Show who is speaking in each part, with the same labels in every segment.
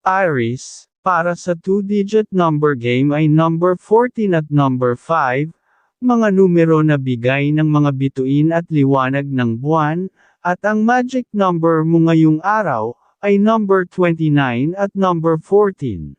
Speaker 1: Iris, para sa 2-digit number game ay number 14 at number 5, mga numero na bigay ng mga bituin at liwanag ng buwan, at ang magic number mo ngayong araw, ay number 29 at number 14.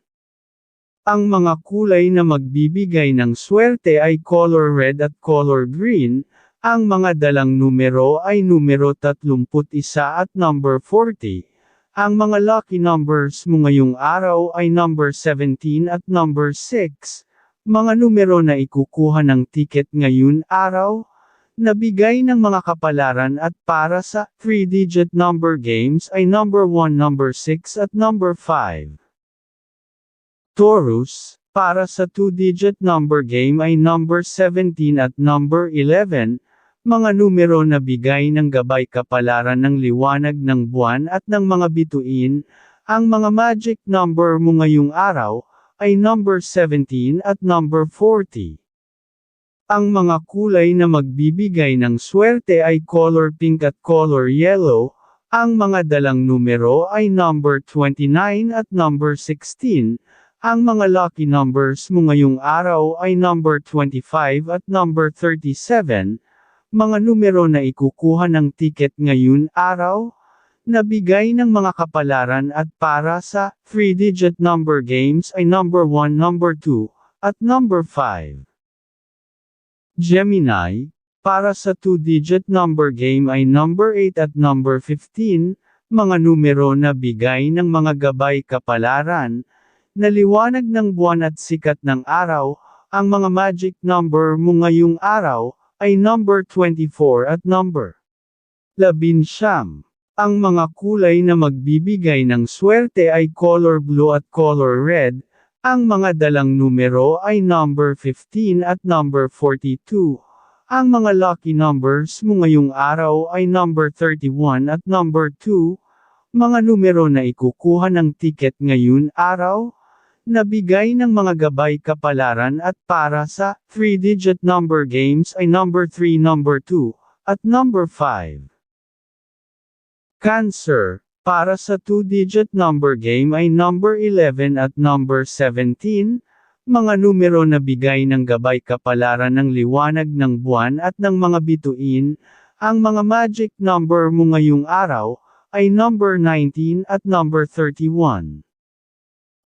Speaker 1: Ang mga kulay na magbibigay ng swerte ay color red at color green, ang mga dalang numero ay numero 31 at number 40. Ang mga lucky numbers mo ngayong araw ay number 17 at number 6. Mga numero na ikukuha ng ticket ngayon araw, nabigay ng mga kapalaran at para sa 3-digit number games ay number 1, number 6 at number 5. Taurus, para sa 2-digit number game ay number 17 at number 11, mga numero na bigay ng gabay kapalaran ng liwanag ng buwan at ng mga bituin, ang mga magic number mo ngayong araw, ay number 17 at number 40. Ang mga kulay na magbibigay ng swerte ay color pink at color yellow, ang mga dalang numero ay number 29 at number 16, ang mga lucky numbers mo ngayong araw ay number 25 at number 37, mga numero na ikukuha ng ticket ngayon araw, Nabigay ng mga kapalaran at para sa 3-digit number games ay number 1, number 2, at number 5. Gemini, para sa 2-digit number game ay number 8 at number 15, mga numero na bigay ng mga gabay kapalaran, naliwanag ng buwan at sikat ng araw, ang mga magic number mo ngayong araw, ay number 24 at number 11. Ang mga kulay na magbibigay ng swerte ay color blue at color red, ang mga dalang numero ay number 15 at number 42. Ang mga lucky numbers mo ngayong araw ay number 31 at number 2, mga numero na ikukuha ng ticket ngayon araw, nabigay ng mga gabay kapalaran at para sa 3-digit number games ay number 3, number 2, at number 5. Cancer, para sa 2-digit number game ay number 11 at number 17, mga numero na bigay ng gabay kapalaran ng liwanag ng buwan at ng mga bituin, ang mga magic number mo ngayong araw, ay number 19 at number 31.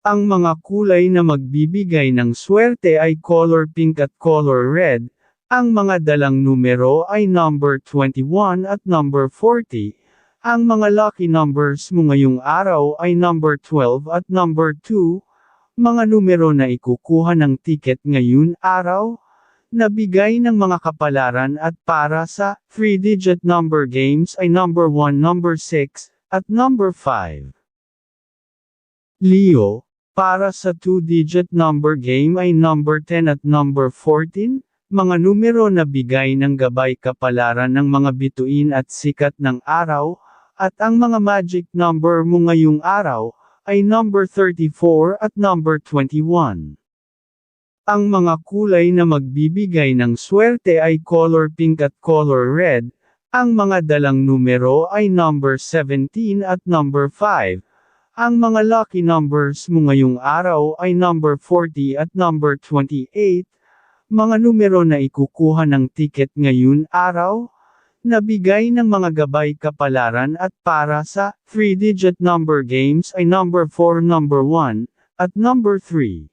Speaker 1: Ang mga kulay na magbibigay ng swerte ay color pink at color red, ang mga dalang numero ay number 21 at number 40, ang mga lucky numbers mo ngayong araw ay number 12 at number 2, mga numero na ikukuha ng ticket ngayon araw, nabigay ng mga kapalaran at para sa 3-digit number games ay number 1, number 6, at number 5. Leo, para sa 2-digit number game ay number 10 at number 14, mga numero na bigay ng gabay kapalaran ng mga bituin at sikat ng araw, at ang mga magic number mo ngayong araw, ay number 34 at number 21. Ang mga kulay na magbibigay ng swerte ay color pink at color red, ang mga dalang numero ay number 17 at number 5. Ang mga lucky numbers mo ngayong araw ay number 40 at number 28. Mga numero na ikukuha ng ticket ngayon araw, Nabigay ng mga gabay kapalaran at para sa 3-digit number games ay number 4, number 1, at number 3.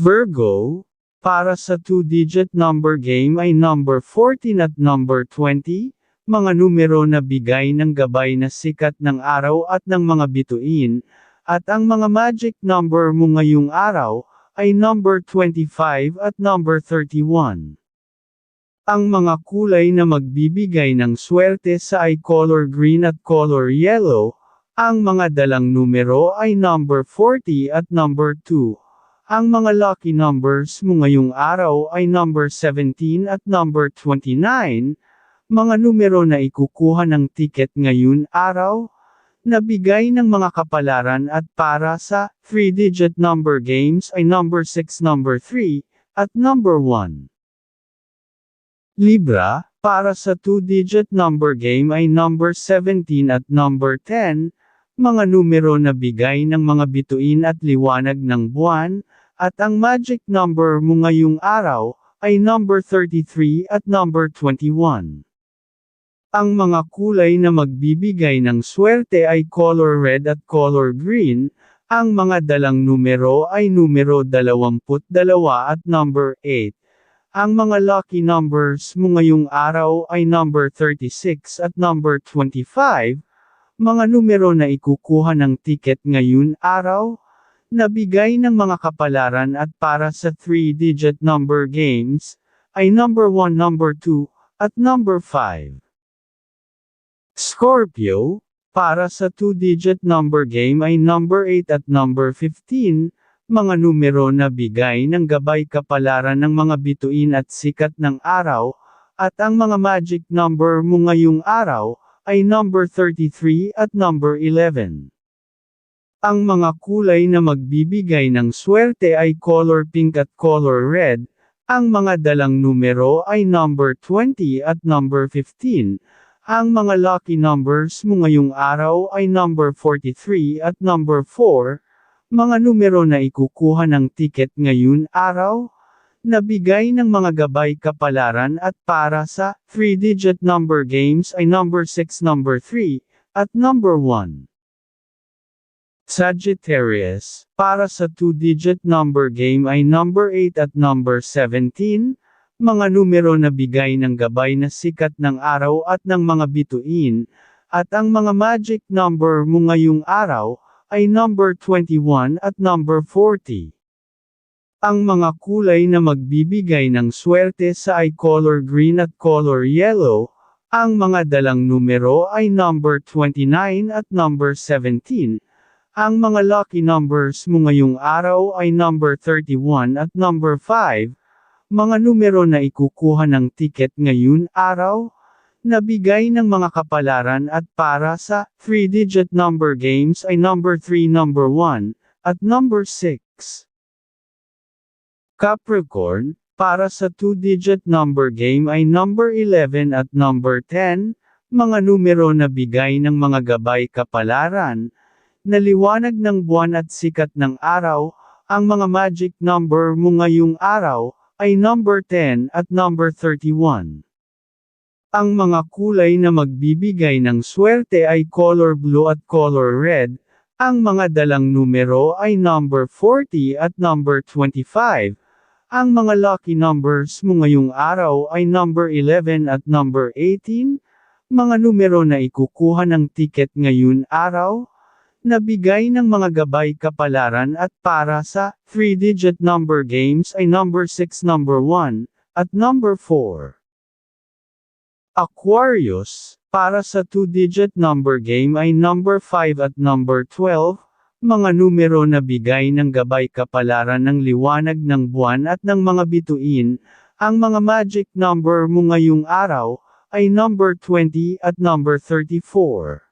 Speaker 1: Virgo, para sa 2-digit number game ay number 14 at number 20, mga numero na bigay ng gabay na sikat ng araw at ng mga bituin, at ang mga magic number mo ngayong araw, ay number 25 at number 31. Ang mga kulay na magbibigay ng swerte sa ay color green at color yellow, ang mga dalang numero ay number 40 at number 2. Ang mga lucky numbers mo ngayong araw ay number 17 at number 29, mga numero na ikukuha ng ticket ngayon araw, nabigay ng mga kapalaran at para sa 3-digit number games ay number 6, number 3, at number 1. Libra, para sa 2-digit number game ay number 17 at number 10, mga numero na bigay ng mga bituin at liwanag ng buwan, at ang magic number mo ngayong araw, ay number 33 at number 21. Ang mga kulay na magbibigay ng swerte ay color red at color green, ang mga dalang numero ay numero 22 at number 8. Ang mga lucky numbers mo ngayong araw ay number 36 at number 25, mga numero na ikukuha ng ticket ngayon araw, Nabigay ng mga kapalaran at para sa 3-digit number games, ay number 1, number 2, at number 5. Scorpio, para sa 2-digit number game ay number 8 at number 15, mga numero na bigay ng gabay kapalaran ng mga bituin at sikat ng araw, at ang mga magic number mo ngayong araw, ay number 33 at number 11. Ang mga kulay na magbibigay ng swerte ay color pink at color red, ang mga dalang numero ay number 20 at number 15. Ang mga lucky numbers mo ngayong araw ay number 43 at number 4, mga numero na ikukuha ng ticket ngayon araw, nabigay ng mga gabay kapalaran at para sa 3-digit number games ay number 6, number 3, at number 1. Sagittarius, para sa two-digit number game ay number 8 at number 17, mga numero na bigay ng gabay na sikat ng araw at ng mga bituin, at ang mga magic number mo ngayong araw, ay number 21 at number 40. Ang mga kulay na magbibigay ng swerte sa ay color green at color yellow, ang mga dalang numero ay number 29 at number 17, ang mga lucky numbers mo ngayong araw ay number 31 at number 5, mga numero na ikukuha ng ticket ngayon araw, nabigay ng mga kapalaran at para sa 3-digit number games ay number 3, number 1, at number 6. Capricorn, para sa 2-digit number game ay number 11 at number 10, mga numero na bigay ng mga gabay kapalaran, Naliwanag ng buwan at sikat ng araw, ang mga magic number mo ngayong araw, ay number 10 at number 31. Ang mga kulay na magbibigay ng swerte ay color blue at color red, ang mga dalang numero ay number 40 at number 25. Ang mga lucky numbers mo ngayong araw ay number 11 at number 18, mga numero na ikukuha ng ticket ngayon araw, Nabigay ng mga gabay kapalaran at para sa 3-digit number games ay number 6, number 1, at number 4. Aquarius, para sa 2-digit number game ay number 5 at number 12, mga numero na bigay ng gabay kapalaran ng liwanag ng buwan at ng mga bituin, ang mga magic number mo ngayong araw, ay number 20 at number 34.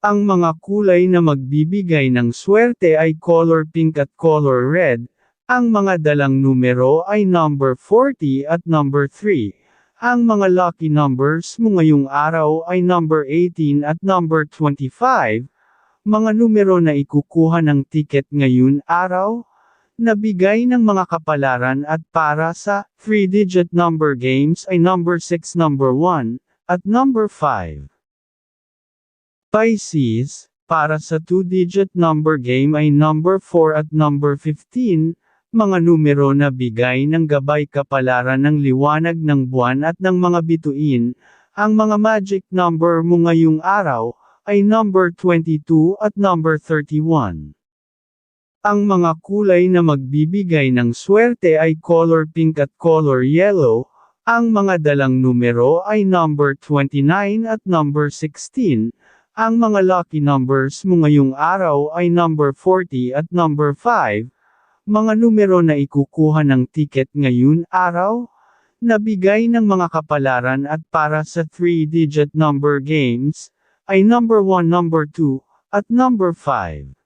Speaker 1: Ang mga kulay na magbibigay ng swerte ay color pink at color red, ang mga dalang numero ay number 40 at number 3. Ang mga lucky numbers mo ngayong araw ay number 18 at number 25. Mga numero na ikukuha ng ticket ngayon araw, nabigay ng mga kapalaran at para sa 3-digit number games ay number 6, number 1, at number 5. Pisces, para sa two-digit number game ay number 4 at number 15, mga numero na bigay ng gabay kapalaran ng liwanag ng buwan at ng mga bituin, ang mga magic number mo ngayong araw, ay number 22 at number 31. Ang mga kulay na magbibigay ng swerte ay color pink at color yellow, ang mga dalang numero ay number 29 at number 16, ang mga lucky numbers mo ngayong araw ay number 40 at number 5, mga numero na ikukuha ng ticket ngayon araw, nabigay ng mga kapalaran at para sa 3-digit number games, ay number 1, number 2, at number 5.